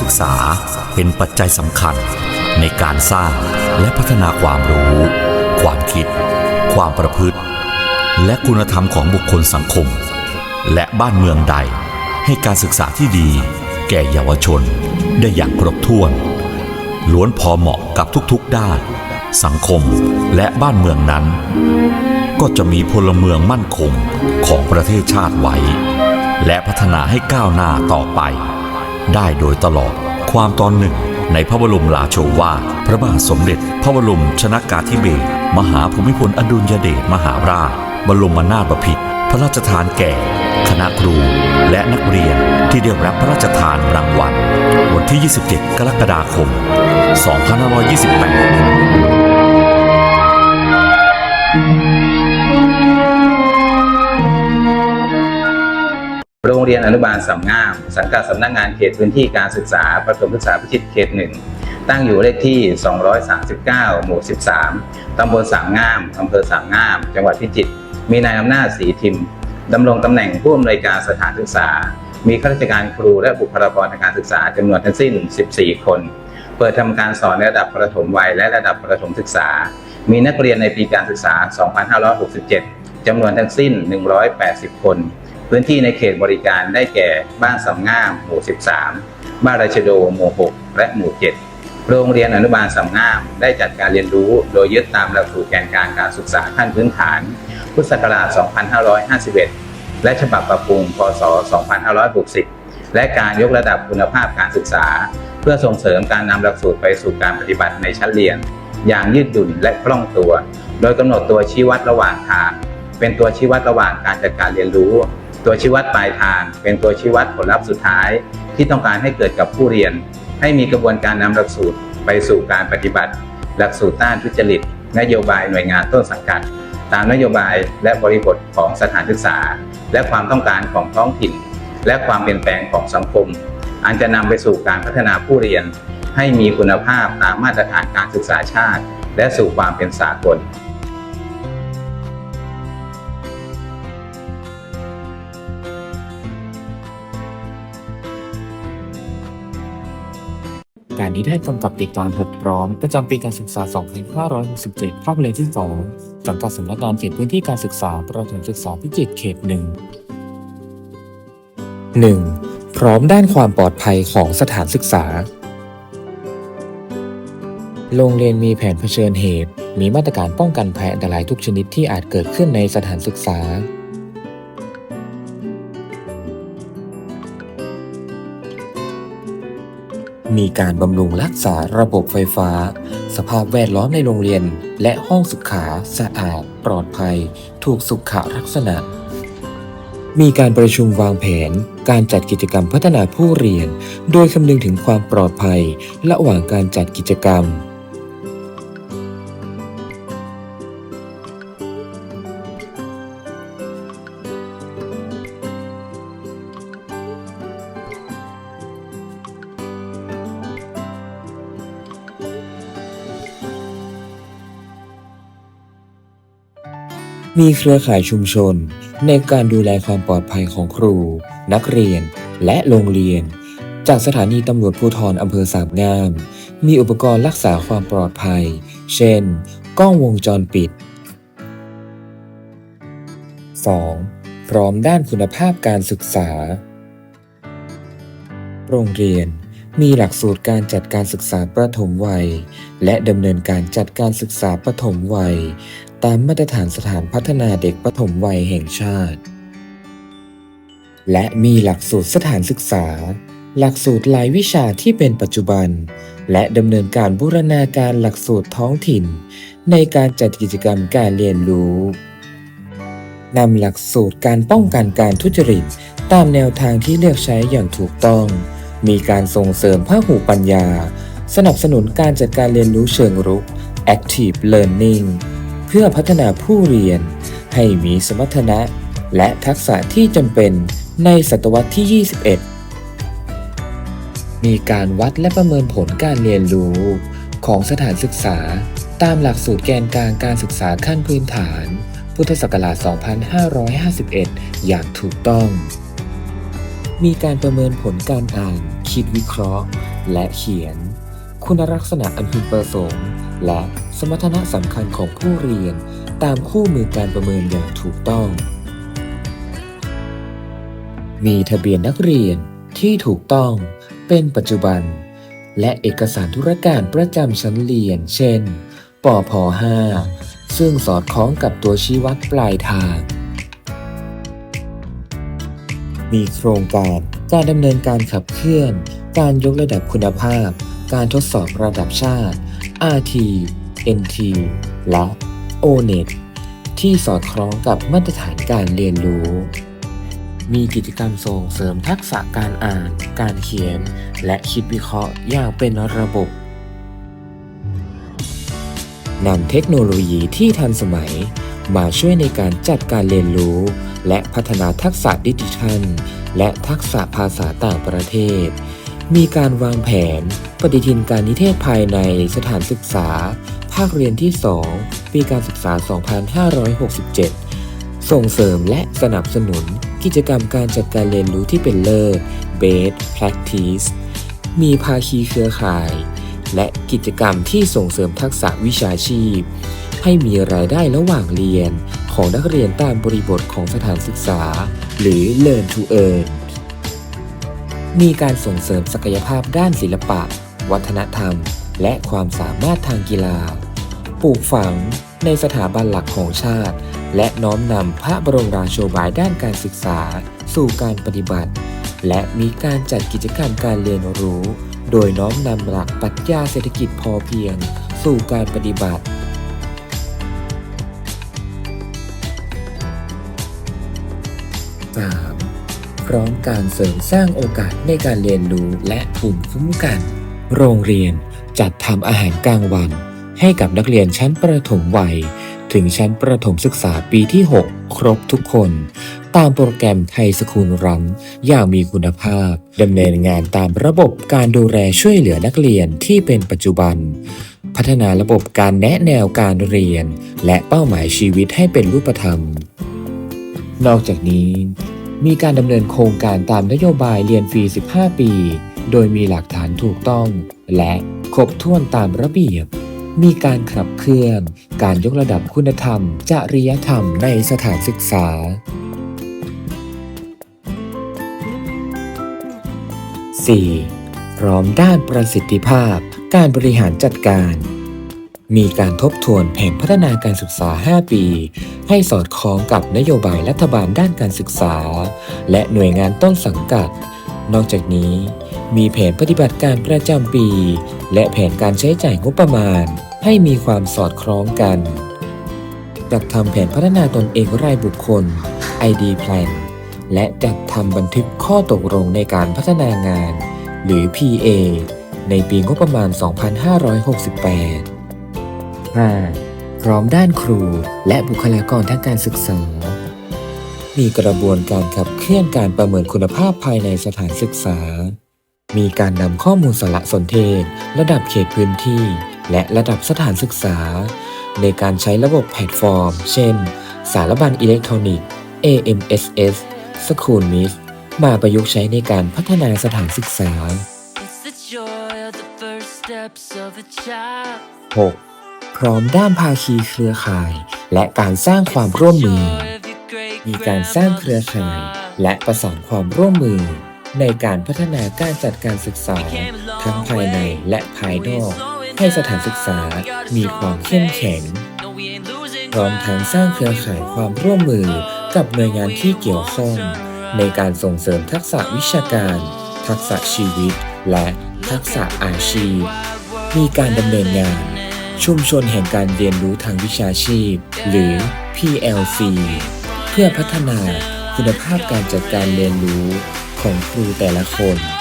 ศึกษาเป็นปัจจัยสำคัญในการสร้างและพัฒนาความรู้ ความคิด ความประพฤติ และคุณธรรมของบุคคลสังคม และบ้านเมืองใด ให้การศึกษาที่ดี แก่เยาวชนได้อย่างครบถ้วน ล้วนพอเหมาะกับทุกๆด้าน สังคมและบ้านเมืองนั้น ก็จะมีพลเมืองมั่นคงของประเทศชาติไว้ และพัฒนาให้ก้าวหน้าต่อไป ได้โดยตลอด ความตอนหนึ่ง ในพระบรมราโชวาทพระบาทสมเด็จ พระบรมชนากาธิเบศรมหาภูมิพลอดุลยเดชมหาราชบรมนาถบพิตรพระราชทานแก่ คณะครูและนักเรียนที่ได้รับพระราชทานรางวัลวันที่ 27 กรกฎาคม 2528 รงเรียนอนุบาลสำงาม สังกัดสำนักงานเขตพื้นที่การศึกษาประถมศึกษาพิชิตรเขตหนึ่งตั้งอยู่เลขที่ 239 หมู่ 13 ตำบลสามงามอำเภอสามงาม จังหวัดพิจิตร มีนายอำนาจศรีทิม ดำรงตำแหน่งผู้อำนวยการสถานศึกษา มีข้าราชการครูและบุคลากรทางการศึกษาจำนวนทั้งสิ้น 14 คน เปิดทำการสอนในระดับประถมวัยและระดับประถมศึกษา มีนักเรียนในปีการศึกษา 2567 จำนวนทั้งสิ้น 180 คน พื้นที่ในเขตบริการได้แก่บ้านสำงามหมู่ 13 บ้านราชโดหมู่ 6 และหมู่ 7 โรงเรียนอนุบาลสำงามได้จัดการเรียนรู้โดยยึดตามหลักสูตรแกนกลารการศึกษาขั้นพื้นฐาน พุทธศักราช 2551 และฉบับปรับปรุง พศ 2560 และการยกระดับคุณภาพการศึกษา เพื่อส่งเสริมการนำหลักสูตรไปสู่การปฏิบัติในชั้นเรียน อย่างยืดหยุ่นและคล่องตัว โดยกำหนดตัวชี้วัดระหว่างทาง เป็นตัวชี้วัดระหว่างการจัดการเรียนรู้ ตัวชี้วัดปลายทาง เป็นตัวชี้วัดผลลัพธ์สุดท้าย ที่ต้องการให้เกิดกับผู้เรียน ให้มีกระบวนการนำหลักสูตรไปสู่การปฏิบัติ หลักสูตรต้านทุจริต นโยบายหน่วยงานต้นสังกัด ตามนโยบายและบริบทของสถานศึกษา และความต้องการของท้องถิ่น และความเปลี่ยนแปลงของสังคม อันจะนำไปสู่การพัฒนาผู้เรียน ให้มีคุณภาพตามมาตรฐานการศึกษาชาติ และสู่ความเป็นสากล การนี้ได้กำกับติดตามบทพร้อมประจำปีการศึกษา 2567ภาคเรียนที่ 2 สังกัดสำนักงานเขตพื้นที่การศึกษา ประถมศึกษาพิจิตรเขตหนึ่ง 1. พร้อมด้านความปลอดภัยของสถานศึกษา โรงเรียนมีแผนเผชิญเหตุ มีมาตรการป้องกันภัยอันตรายทุกชนิดที่อาจเกิดขึ้นในสถานศึกษา มีการบำรุงรักษาระบบไฟฟ้า สภาพแวดล้อมในโรงเรียน และห้องสุขาสะอาด ปลอดภัย ถูกสุขลักษณะ มีการประชุมวางแผน การจัดกิจกรรมพัฒนาผู้เรียน โดยคำนึงถึงความปลอดภัย ระหว่างการจัดกิจกรรม มีเครือข่ายชุมชน ในการดูแลความปลอดภัยของครู นักเรียน และโรงเรียน จากสถานีตำรวจภูธรอำเภอสามงาม มีอุปกรณ์รักษาความปลอดภัย เช่น กล้องวงจรปิด 2. พร้อมด้านคุณภาพการศึกษา โรงเรียน มีหลักสูตรการจัดการศึกษาประถมวัย และดำเนินการจัดการศึกษาประถมวัย ตามมาตรฐานสถานพัฒนาเด็กประถมวัยแห่งชาติ และมีหลักสูตรสถานศึกษา หลักสูตรรายวิชาที่เป็นปัจจุบัน และดำเนินการบูรณาการหลักสูตรท้องถิ่น ในการจัดกิจกรรมการเรียนรู้นำหลักสูตรการป้องกันการทุจริต ตามแนวทางที่เลือกใช้อย่างถูกต้อง มีการส่งเสริมภาหูปัญญา สนับสนุนการจัดการเรียนรู้เชิงรุก Active Learning เพื่อพัฒนาผู้เรียน ให้มีสมรรถนะ และทักษะที่จำเป็นในศตวรรษที่ 21 มีการวัดและประเมินผลการเรียนรู้ ของสถานศึกษา ตามหลักสูตรแกนกลางการศึกษาขั้นพื้นฐาน พุทธศักราช 2551 อย่างถูกต้อง มีการประเมินผลการอ่าน คิดวิเคราะห์ และเขียน คุณลักษณะอันพึงประสงค์ และสมรรถนะสำคัญของผู้เรียน ตามคู่มือการประเมินอย่างถูกต้อง มีทะเบียนนักเรียนที่ถูกต้องเป็นปัจจุบัน และเอกสารธุรการประจำชั้นเรียน เช่นปพ5ซึ่งสอดคล้องกับตัวชี้วัดปลายทาง มีโครงการ การดำเนินการขับเคลื่อน การยกระดับคุณภาพ การทดสอบระดับชาติ RT NT และ ONET ที่สอดคล้องกับมาตรฐานการเรียนรู้ มีกิจกรรมส่งเสริมทักษะการอ่าน การเขียน และคิดวิเคราะห์อย่างเป็นระบบนำเทคโนโลยีที่ทันสมัยมาช่วยในการจัดการเรียนรู้ และพัฒนาทักษะดิจิทัล และทักษะภาษาต่างประเทศ มีการวางแผน ปฏิทินการนิเทศภายในสถานศึกษา ภาคเรียนที่ 2 ปีการศึกษา 2567 ส่งเสริมและสนับสนุนกิจกรรมการจัดการเรียนรู้ที่เป็นเลิศ Best Practice มีภาคีเครือข่าย และกิจกรรมที่ส่งเสริมทักษะวิชาชีพ ให้มีรายได้ระหว่างเรียนของนักเรียนตามบริบทของสถานศึกษา หรือ Learn to Earn มีการส่งเสริมศักยภาพด้านศิลปะ วัฒนธรรม และความสามารถทางกีฬา ปลูกฝังในสถาบันหลักของชาติ และน้อมนำพระบรมราโชบายด้านการศึกษา สู่การปฏิบัติ และมีการจัดกิจกรรมการเรียนรู้ โดยน้อมนำหลักปรัชญาเศรษฐกิจพอเพียง สู่การปฏิบัติ 3. พร้อมการเสริมสร้างโอกาสในการเรียนรู้และภูมิคุ้มกัน โรงเรียนจัดทำอาหารกลางวัน ให้กับนักเรียนชั้นประถมวัย ถึงชั้นประถมศึกษาปีที่ 6 ครบทุกคน ตามโปรแกรมไทยสคูลรันอย่างมีคุณภาพดำเนินงานตามระบบการดูแลช่วยเหลือนักเรียนที่เป็นปัจจุบันพัฒนาระบบการแนะแนวการเรียน และเป้าหมายชีวิตให้เป็นรูปธรรม นอกจากนี้ มีการดำเนินโครงการตามนโยบายเรียนฟรี 15 ปี โดยมีหลักฐานถูกต้อง และครบถ้วนตามระเบียบ มีการขับเคลื่อน การยกระดับคุณธรรม จริยธรรมในสถานศึกษา 4. พร้อมด้านประสิทธิภาพ การบริหารจัดการ มีการทบทวนแผนพัฒนาการศึกษา 5 ปี ให้สอดคล้องกับนโยบายรัฐบาลด้านการศึกษา และหน่วยงานต้นสังกัด นอกจากนี้ มีแผนปฏิบัติการประจำปี และแผนการใช้จ่ายงบประมาณ ให้มีความสอดคล้องกัน จัดทำแผนพัฒนาตนเองรายบุคคล ID Plan และจัดทำบันทึกข้อตกลงในการพัฒนางาน หรือ PA ในปีงบประมาณ 2568 5. พร้อมด้านครูและบุคลากรทางการศึกษา มีกระบวนการขับเคลื่อนการประเมินคุณภาพภายในสถานศึกษา มีการนำข้อมูลสารสนเทศ ระดับเขตพื้นที่ และระดับสถานศึกษา ในการใช้ระบบแพลตฟอร์ม เช่น สารบัญอิเล็กทรอนิกส์ AMSS School m i s มาประยุกต์ใช้ในการพัฒนาสถานศึกษา It's the joy of the first steps of a child. 6. พร้อมด้านภาคีเครือข่าย และการสร้างความร่วมมือ มีการสร้างเครือข่าย และประสานความร่วมมือ ในการพัฒนาการจัดการศึกษา ทั้งภายในและภายนอก ให้สถานศึกษามีความเข้มแข็ง พร้อมทั้งสร้างเครือข่ายความร่วมมือกับหน่วยงานที่เกี่ยวข้อง ในการส่งเสริมทักษะวิชาการ ทักษะชีวิต และทักษะอาชีพ มีการดำเนินงาน ชุมชนแห่งการเรียนรู้ทางวิชาชีพ หรือ PLC เพื่อพัฒนาคุณภาพการจัดการเรียนรู้ของครูแต่ละคน